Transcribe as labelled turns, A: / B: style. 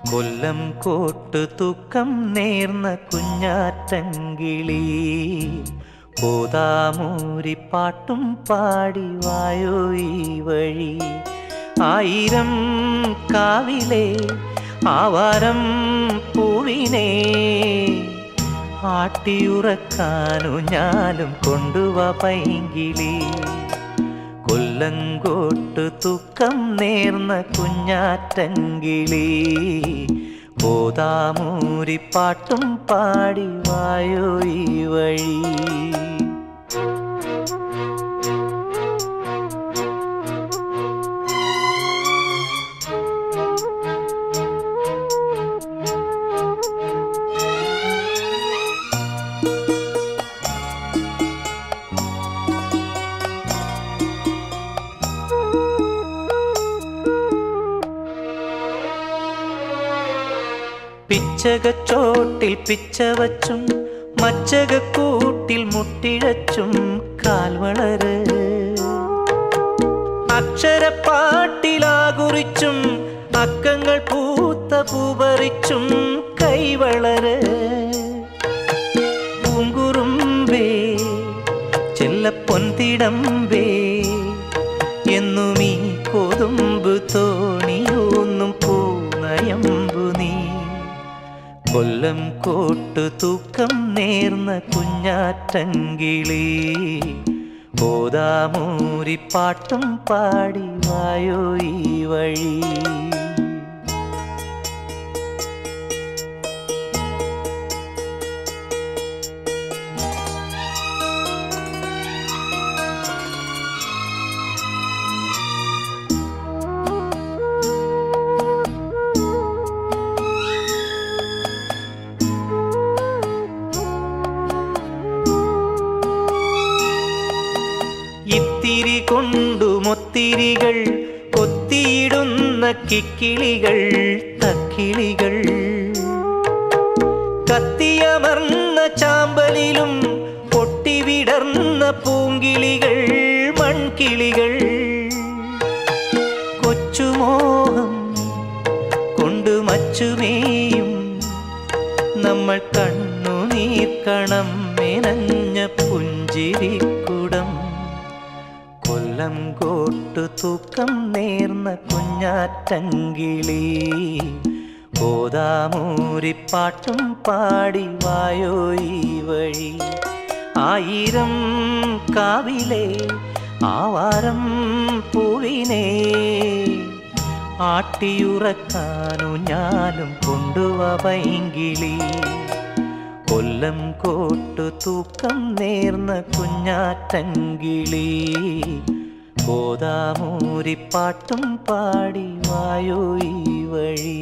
A: കൊല്ലം കോട്ടു തൂക്കം നേർന്ന കുഞ്ഞാറ്റങ്കിളി. പോതാമൂരി പാട്ടും പാടി വായോ ഈ വഴി. ആയിരം കാവിലെ ആവാരം പൂവിനെ ആട്ടിയുറക്കാനു ഞാനും കൊണ്ടുവ പൈങ്കിളി. കൊല്ലങ്കോട്ട് തുക്കം നേർന്ന കുഞ്ഞാറ്റങ്കിളി. പോതാമൂരി പാട്ടും പാടി വായോ ഈ വഴി. പിച്ചകച്ചോട്ടിൽ പിച്ചവച്ചും മച്ചകക്കൂട്ടിൽ മുട്ടിഴച്ചും കാൽവളര് അക്ഷരപ്പാട്ടിലാകുറിച്ചും അക്കങ്ങൾ പൂത്ത പൂപറിച്ചും കൈവളര് പൂങ്കുറുമ്പേ ചെല്ലപ്പൊന്തിടമ്പേ എന്നും ഈ കൊതുമ്പ് തോണിയൊന്നും കൊല്ലം കോട്ടു തൂക്കം നേർന്ന കുഞ്ഞാറ്റങ്കിളി. ഓദാമൂരി പാട്ടും പാടി വായോ ഈ വഴി. ഇത്തിരി കൊണ്ടു മൊത്തിരികൾ കൊത്തിയിടുന്ന കിക്കിളികൾ തക്കിളികൾ. കത്തിയമർന്ന ചാമ്പലിലും പൊട്ടിവിടർന്ന പൂങ്കിളികൾ മൺകിളികൾ. കൊച്ചുമോഹം കൊണ്ടു മച്ചുമേയും നമ്മൾ കണ്ണു നീർക്കണം മെനഞ്ഞ പുഞ്ചിരിക്കുടം കൊല്ലം കോട്ടു തൂക്കം നേർന്ന കുഞ്ഞാറ്റങ്കിളി. പോതാമൂരി പാട്ടും പാടി വായോ ഈ വഴി. ആയിരം കാവിലെ ആവാരം പൂവിനെ ആട്ടിയുറക്കാനു ഞാനും കൊണ്ടുവ പൈങ്കിളി. കൊല്ലം കോട്ടു തൂക്കം നേർന്ന കുഞ്ഞാറ്റങ്കിളി. പോതാമൂരി പാട്ടും പാടി വായോ ഈ വഴി